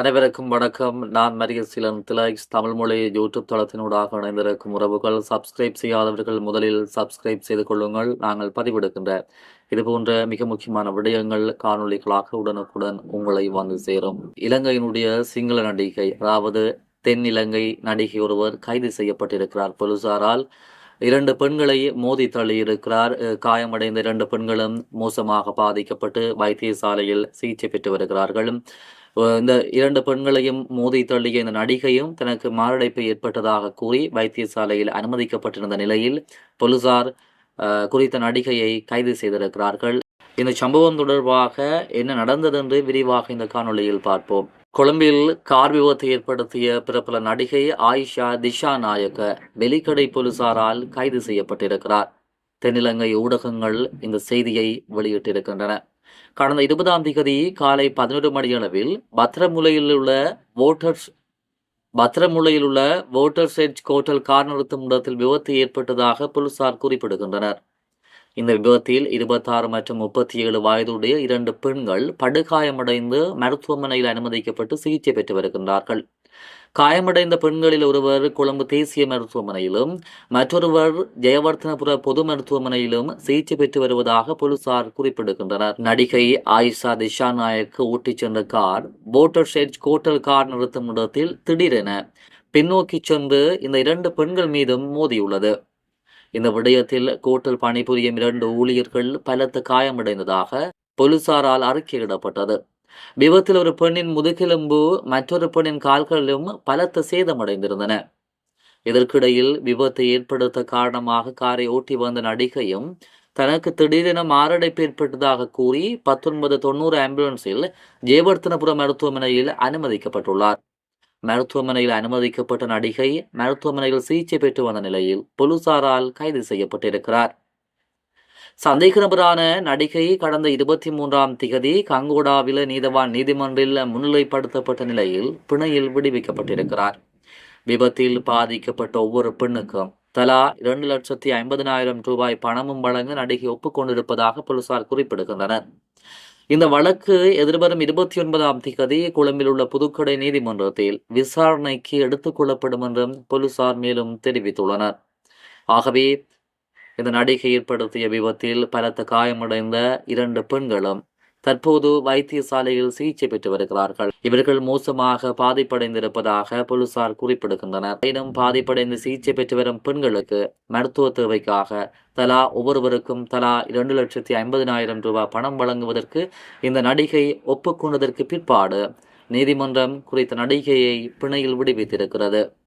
அனைவருக்கும் வணக்கம். நான் மரிய சிலன் திலாக்ஸ் தமிழ் மொழி யூடியூப் தளத்தினூடாக இணைந்திருக்கும் உறவுகள். சப்ஸ்கிரைப் செய்யாதவர்கள் முதலில் சப்ஸ்கிரைப் செய்து கொள்ளுங்கள். நாங்கள் பதிவெடுக்கின்ற இதுபோன்ற மிக முக்கியமான விடயங்கள் காணொளிகளாக உடனுக்குடன் உங்களை வந்து சேரும். இலங்கையினுடைய சிங்கள நடிகை அதாவது தென் இலங்கை நடிகை ஒருவர் கைது செய்யப்பட்டிருக்கிறார் போலீசாரால். இரண்டு பெண்களை மோதி தள்ளியிருக்கிறார். காயமடைந்த இரண்டு பெண்களும் மோசமாக பாதிக்கப்பட்டு வைத்தியசாலையில் சிகிச்சை பெற்று வருகிறார்கள். இந்த இரண்டு பெண்களையும் மோதி தள்ளிய இந்த நடிகையும் தனக்கு மாரடைப்பு ஏற்பட்டதாக கூறி வைத்தியசாலையில் அனுமதிக்கப்பட்டிருந்த நிலையில் போலீசார் குறித்த நடிகையை கைது செய்திருக்கிறார்கள். இந்த சம்பவம் தொடர்பாக என்ன நடந்தது என்று விரிவாக இந்த காணொளியில் பார்ப்போம். கொழும்பில் கார் விபத்தை ஏற்படுத்திய பிரபல நடிகை ஆயிஷா திஷா நாயக்க வெலிக்கடை போலீசாரால் கைது செய்யப்பட்டிருக்கிறார். தென்னிலங்கை ஊடகங்கள் இந்த செய்தியை வெளியிட்டிருக்கின்றன. கடந்த இருபதாம் திகதி காலை பதினொரு மணியளவில் பத்திரமுலையில் உள்ள வோட்டர்ஸ் பத்திரமுலையில் உள்ள வோட்டர்ஸ் எட்ஜ் கோட்டல் கார் நிறுத்தும் இடத்தில் விபத்து ஏற்பட்டதாக போலீசார் குறிப்பிடுகின்றனர். இந்த விபத்தில் இருபத்தாறு மற்றும் முப்பத்தி ஏழு வயதுடைய இரண்டு பெண்கள் படுகாயமடைந்து மருத்துவமனையில் அனுமதிக்கப்பட்டு சிகிச்சை பெற்று வருகின்றார்கள். காயமடைந்த பெண்களில் ஒருவர் கொழும்பு தேசிய மருத்துவமனையிலும் மற்றொருவர் ஜெயவர்த்தனபுர பொது மருத்துவமனையிலும் சிகிச்சை பெற்று வருவதாக போலீசார் குறிப்பிடுகின்றனர். நடிகை ஆயிஷா திஷா நாயக் ஓட்டிச் சென்ற கார் போட்டர் ஷெட் கோட்டல் கார் நிறுத்தும் இடத்தில் திடீரென பின்னோக்கி சென்று இந்த இரண்டு பெண்கள் மீதும் மோதியுள்ளது. இந்த விடயத்தில் கோட்டல் பணிபுரியும் இரண்டு ஊழியர்கள் பலத்த காயமடைந்ததாக போலீசாரால் அறிக்கையிடப்பட்டது. விபத்தில் ஒரு பெண்ணின் முதுகெலும்பு மற்றொரு பெண்ணின் கால்களிலும் பலத்த சேதமடைந்திருந்தன இதற்கிடையில் விபத்தை ஏற்படுத்த காரணமாக காரை ஓட்டி வந்த நடிகையும் தனக்கு திடீரென மாரடைப்பு ஏற்பட்டதாக கூறி பத்தொன்பது தொண்ணூறு ஆம்புலன்ஸில் ஜெயவர்த்தனபுரம் மருத்துவமனையில் அனுமதிக்கப்பட்டுள்ளார். மருத்துவமனையில் அனுமதிக்கப்பட்ட நடிகை மருத்துவமனையில் சிகிச்சை பெற்று வந்த நிலையில் போலீசாரால் கைது செய்யப்பட்டிருக்கிறார். சந்தேக நபரான நடிகை கடந்த இருபத்தி மூன்றாம் திகதி கங்கோடாவில நீதவான் நீதிமன்றில் முன்னிலைப்படுத்தப்பட்ட நிலையில் பிணையில் விடுவிக்கப்பட்டிருக்கிறார். விபத்தில் பாதிக்கப்பட்ட ஒவ்வொரு பெண்ணுக்கும் தலா இரண்டு லட்சத்தி ஐம்பதினாயிரம் ரூபாய் பணமும் வழங்க நடிகை ஒப்புக்கொண்டிருப்பதாக போலீசார் குறிப்பிடுகின்றனர். இந்த வழக்கு எதிர்வரும் இருபத்தி ஒன்பதாம் திகதி கொழும்பில் உள்ள புதுக்கடை நீதிமன்றத்தில் விசாரணைக்கு எடுத்துக் கொள்ளப்படும் என்றும் போலீசார் மேலும் தெரிவித்துள்ளனர். ஆகவே இந்த நடிகை ஏற்படுத்திய விபத்தில் பலத்த காயமடைந்த இரண்டு பெண்களும் தற்போது வைத்தியசாலையில் சிகிச்சை பெற்று வருகிறார்கள். இவர்கள் மோசமாக பாதிப்படைந்திருப்பதாக போலீசார் குறிப்பிடுகின்றனர். எனினும் பாதிப்படைந்து சிகிச்சை பெற்று வரும் பெண்களுக்கு மருத்துவ தேவைக்காக தலா ஒவ்வொருவருக்கும் தலா இரண்டு லட்சத்தி ஐம்பதினாயிரம் ரூபாய் பணம் வழங்குவதற்கு இந்த நடிகை ஒப்புக்கொண்டதற்கு பிற்பாடு நீதிமன்றம் குறித்த நடிகையை பிணையில் விடுவித்திருக்கிறது.